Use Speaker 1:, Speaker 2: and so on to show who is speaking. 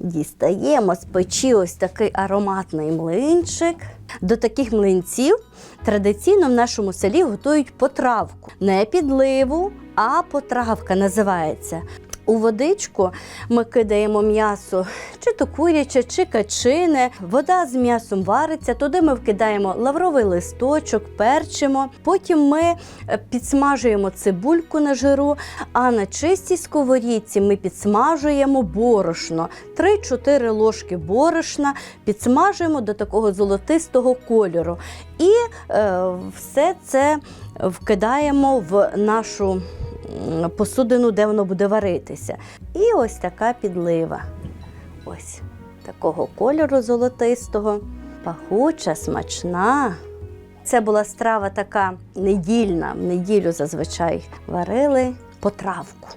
Speaker 1: Дістаємо з печі ось такий ароматний млинчик. До таких млинців традиційно в нашому селі готують потравку. Не підливу, а потравка називається. У водичку ми кидаємо м'ясо, чи то куряче, чи качине. Вода з м'ясом вариться, туди ми вкидаємо лавровий листочок, перчимо. Потім ми е, підсмажуємо цибульку на жиру, а на чистій сковорідці ми підсмажуємо борошно. 3-4 ложки борошна підсмажуємо до такого золотистого кольору. І е, все це вкидаємо в нашу посудину, де воно буде варитися. І ось така підлива. Ось такого кольору золотистого, пахуча, смачна. Це була страва така недільна. В неділю зазвичай варили потравку.